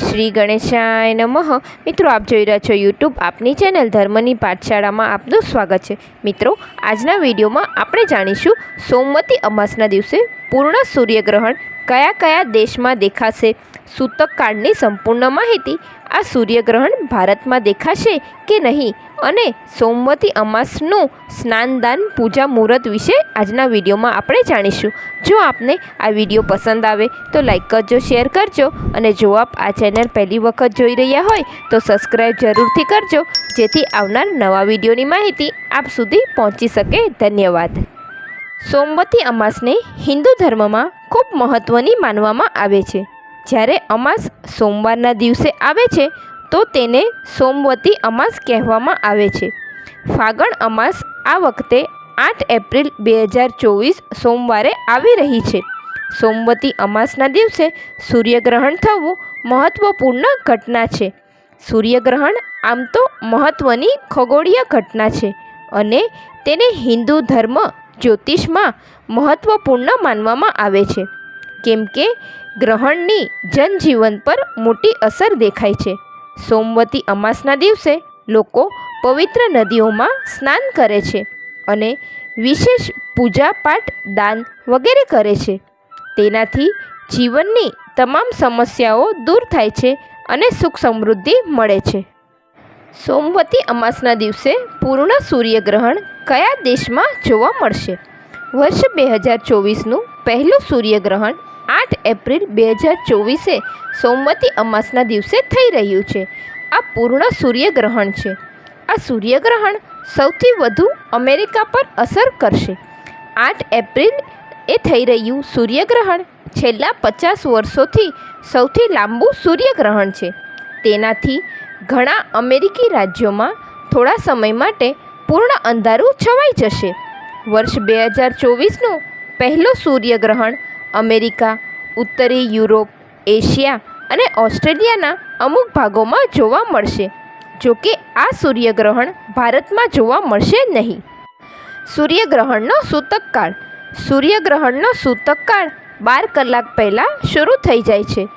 શ્રી ગણેશાય નમઃ. મિત્રો, આપ જોઈ રહ્યા છો યુટ્યુબ આપની ચેનલ ધર્મની પાઠશાળામાં આપનું સ્વાગત છે. મિત્રો, આજના વિડીયોમાં આપણે જાણીશું સોમવતી અમાસના દિવસે પૂર્ણ સૂર્યગ્રહણ કયા કયા દેશમાં દેખાશે? સૂતક કાળની સંપૂર્ણ માહિતી આ સૂર્યગ્રહણ ભારતમાં દેખાશે કે નહીં? અને સોમવતી અમાસનું સ્નાનદાન, પૂજા મુહૂર્ત વિશે આજના વિડીયોમાં આપણે જાણીશું. જો આપને આ વીડિયો પસંદ આવે તો લાઈક કરજો, શેર કરજો અને જો આપ આ ચેનલ પહેલી વખત જોઈ રહ્યા હોય તો સબસ્ક્રાઈબ જરૂરથી કરજો, જેથી આવનાર નવા વિડીયોની માહિતી આપ સુધી પહોંચી શકે. ધન્યવાદ. સોમવતી અમાસને હિન્દુ ધર્મમાં ખૂબ મહત્ત્વની માનવામાં આવે છે. જ્યારે અમાસ સોમવારના દિવસે આવે છે તો તેને સોમવતી અમાસ કહેવામાં આવે છે. ફાગણ અમાસ આ વખતે આઠ એપ્રિલ બે હજાર ચોવીસ સોમવારે આવી રહી છે. સોમવતી અમાસના દિવસે સૂર્યગ્રહણ થવું મહત્ત્વપૂર્ણ ઘટના છે. સૂર્યગ્રહણ આમ તો મહત્ત્વની ખગોળીય ઘટના છે અને તેને હિન્દુ ધર્મ જ્યોતિષમાં મહત્ત્વપૂર્ણ માનવામાં આવે છે. કેમ કે ગ્રહણની જનજીવન પર મોટી અસર દેખાય છે. સોમવતી અમાસના દિવસે લોકો પવિત્ર નદીઓમાં સ્નાન કરે છે અને વિશેષ પૂજા પાઠ દાન વગેરે કરે છે. તેનાથી જીવનની તમામ સમસ્યાઓ દૂર થાય છે અને સુખ સમૃદ્ધિ મળે છે. સોમવતી અમાસના દિવસે પૂર્ણ સૂર્યગ્રહણ કયા દેશમાં જોવા મળશે? વર્ષ બે હજાર ચોવીસનું પહેલું સૂર્યગ્રહણ આઠ એપ્રિલ બે હજાર ચોવીસે સોમવતી અમાસના દિવસે થઈ રહ્યું છે. આ પૂર્ણ સૂર્યગ્રહણ છે. આ સૂર્યગ્રહણ સૌથી વધુ અમેરિકા પર અસર કરશે. આઠ એપ્રિલ એ થઈ રહ્યું સૂર્યગ્રહણ છેલ્લા પચાસ વર્ષોથી સૌથી લાંબુ સૂર્યગ્રહણ છે. તેનાથી ઘણા અમેરિકી રાજ્યોમાં થોડા સમય માટે પૂર્ણ અંધારું છવાઈ જશે. વર્ષ બે હજાર ચોવીસનું પહેલું સૂર્યગ્રહણ અમેરિકા, ઉત્તરી યુરોપ, એશિયા અને ઓસ્ટ્રેલિયાના અમુક ભાગોમાં જોવા મળશે. જો કે આ સૂર્યગ્રહણ ભારતમાં જોવા મળશે નહીં. સૂર્યગ્રહણનો સૂતકકાળ સૂર્યગ્રહણનો સૂતકકાળ બાર કલાક પહેલાં શરૂ થઈ જાય છે.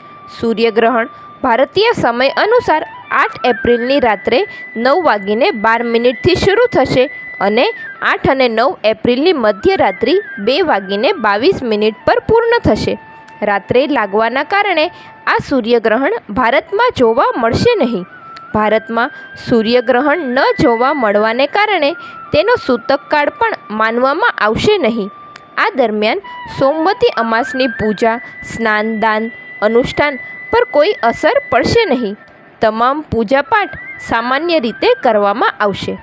સૂર્યગ્રહણ ભારતીય સમય અનુસાર આઠ એપ્રિલની રાત્રે નવ વાગીને બાર મિનિટથી શરૂ થશે અને આઠ અને નવ એપ્રિલની મધ્યરાત્રિ બે વાગીને બાવીસ મિનિટ પર પૂર્ણ થશે. રાત્રે લાગવાના કારણે આ સૂર્યગ્રહણ ભારતમાં જોવા મળશે નહીં. ભારતમાં સૂર્યગ્રહણ ન જોવા મળવાને કારણે તેનો સૂતકકાળ પણ માનવામાં આવશે નહીં. આ દરમિયાન સોમવતી અમાસની પૂજા, સ્નાન, દાન, અનુષ્ઠાન પર કોઈ અસર પડશે નહીં. તમામ પૂજાપાઠ સામાન્ય રીતે કરવામાં આવશે.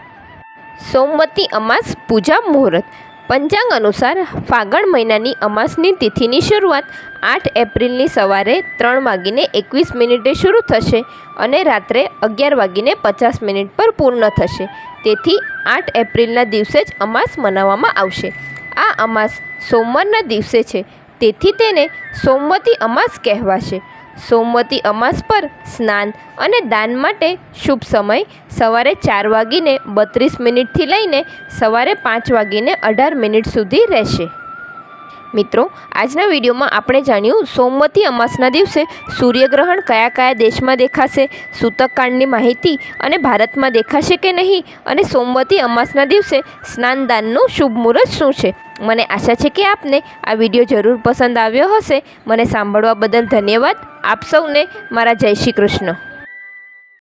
સોમવતી અમાસ પૂજા મુહૂર્ત. પંચાંગ અનુસાર ફાગણ મહિનાની અમાસની તિથિની શરૂઆત આઠ એપ્રિલની સવારે ત્રણ વાગીને એકવીસ મિનિટે શરૂ થશે અને રાત્રે અગિયાર વાગીને પચાસ મિનિટ પર પૂર્ણ થશે. તેથી આઠ એપ્રિલના દિવસે જ અમાસ મનાવવામાં આવશે. આ અમાસ સોમવારના દિવસે છે. તેથી તેને સોમવતી અમાસ કહેવાશે. સોમવતી અમાસ પર સ્નાન અને દાન માટે શુભ સમય સવારે ચાર વાગીને બત્રીસ મિનિટથી લઈને સવારે પાંચ વાગીને અઢાર મિનિટ સુધી રહેશે. મિત્રો, આજના વિડીયોમાં આપણે જાણ્યું સોમવતી અમાસના દિવસે સૂર્યગ્રહણ કયા કયા દેશમાં દેખાશે સૂતકકાંડની માહિતી અને ભારતમાં દેખાશે કે નહીં, અને સોમવતી અમાસના દિવસે સ્નાનદાનનું શુભ મુહૂર્ત શું છે? મને આશા છે કે આપને આ વીડિયો જરૂર પસંદ આવ્યો હશે. મને સાંભળવા બદલ ધન્યવાદ. આપ સૌને મારા જય શ્રી કૃષ્ણ.